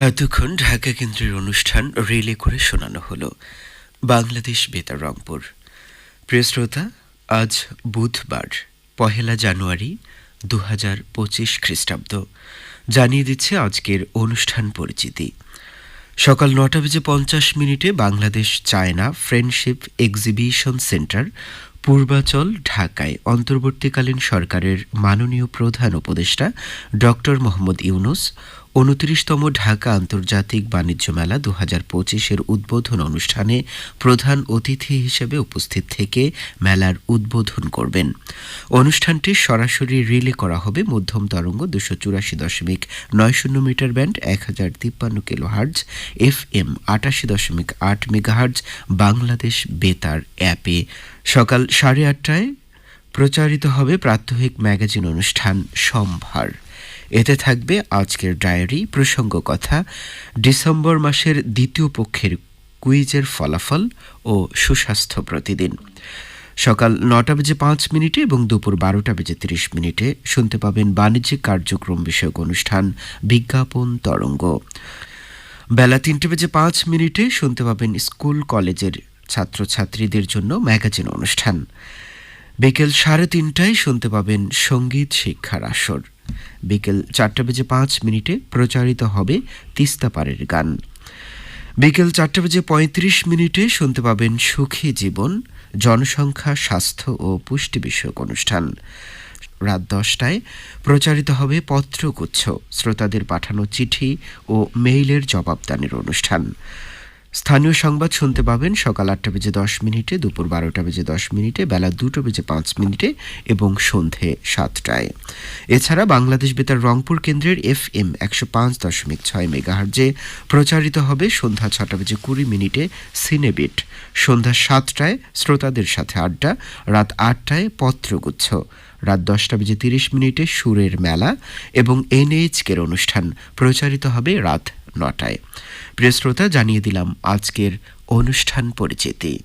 এতক্ষণ ঢাকা কেন্দ্রের অনুষ্ঠান রেলে করে শোনানো হলো। বাংলাদেশ বেতার রংপুর। প্রিয় শ্রোতা, আজ বুধবার, পহেলা জানুয়ারি দু হাজার পঁচিশ খ্রিস্টাব্দ। জানিয়ে দিচ্ছে আজকের অনুষ্ঠান পরিচিতি। সকাল নটা বেজে পঞ্চাশ মিনিটে Bangladesh China friendship exhibition centre, Purbachal ঢাকায় অন্তর্বর্তীকালীন সরকারের মাননীয় প্রধান উপদেষ্টা ডক্টর মোহাম্মদ ইউনুস উনত্রিশতম ঢাকা আন্তর্জাতিক বাণিজ্য মেলা দু হাজার পঁচিশের উদ্বোধন অনুষ্ঠানে প্রধান অতিথি হিসেবে উপস্থিত থেকে মেলার উদ্বোধন করবেন। অনুষ্ঠানটি সরাসরি রিলে করা হবে মধ্যম তরঙ্গ দুশো চুরাশি দশমিক নয় শূন্য মিটার ব্যান্ড, এক হাজার তিপ্পান্ন কিলো হার্জ এফ এম আটাশি দশমিক আট মেগাহার্জ, বাংলাদেশ বেতার অ্যাপে। সকাল সাড়ে আটটায় প্রচারিত হবে প্রাত্যহিক ম্যাগাজিন অনুষ্ঠান সম্ভার। এতে থাকবে আজকের ডায়েরি, প্রসঙ্গ কথা, ডিসেম্বর মাসের দ্বিতীয় পক্ষের কুইজের ফলাফল ও সুস্বাস্থ্য প্রতিদিন। সকাল নটা বেজে পাঁচ মিনিটে এবং দুপুর বারোটা বেজে তিরিশ মিনিটে শুনতে পাবেন বাণিজ্যিক কার্যক্রম বিষয়ক অনুষ্ঠান, বিজ্ঞাপন, তরঙ্গ। বেলা তিনটে বেজে পাঁচ মিনিটে শুনতে পাবেন স্কুল, কলেজের ছাত্রছাত্রীদের জন্য ম্যাগাজিন অনুষ্ঠান। বিকেল সাড়ে তিনটায় শুনতে পাবেন সংগীত শিক্ষার আসর। বিকেল চারটা বেজে পাঁচ মিনিটে প্রচারিত হবে তিস্তা পাড়ের গান। বিকেল চারটা বেজে পঁয়ত্রিশ মিনিটে শুনতে পাবেন সুখী জীবন, জনসংখ্যা, স্বাস্থ্য ও পুষ্টি বিষয়ক অনুষ্ঠান। রাত দশটায় প্রচারিত হবে পত্রগুচ্ছ, শ্রোতাদের পাঠানো চিঠি ও মেইলের জবাবদানের অনুষ্ঠান। স্থানীয় সংবাদ শুনতে পাবেন সকাল আটটা বেজে দশ মিনিটে, দুপুর বারোটা বেজে দশ মিনিটে, বেলা দুটো বেজে পাঁচ মিনিটে এবং সন্ধে সাতটায়। এছাড়া বাংলাদেশ বেতার রংপুর কেন্দ্রের এফ এম একশো পাঁচ দশমিক ছয় মেগাহার্জে প্রচারিত হবে সন্ধ্যা ছটা বেজে কুড়ি মিনিটে সিনেবিট। সন্ধ্যা সাতটায় শ্রোতাদের সাথে আড্ডা, রাত আটটায় পত্রগুচ্ছ। রাত দশটা বেজে তিরিশ মিনিটে সুরের মেলা এবং এনএইচকের অনুষ্ঠান প্রচারিত হবে রাত নটায়। প্রিয় শ্রোতা, জানিয়ে দিলাম আজকের অনুষ্ঠান পরিচিতি।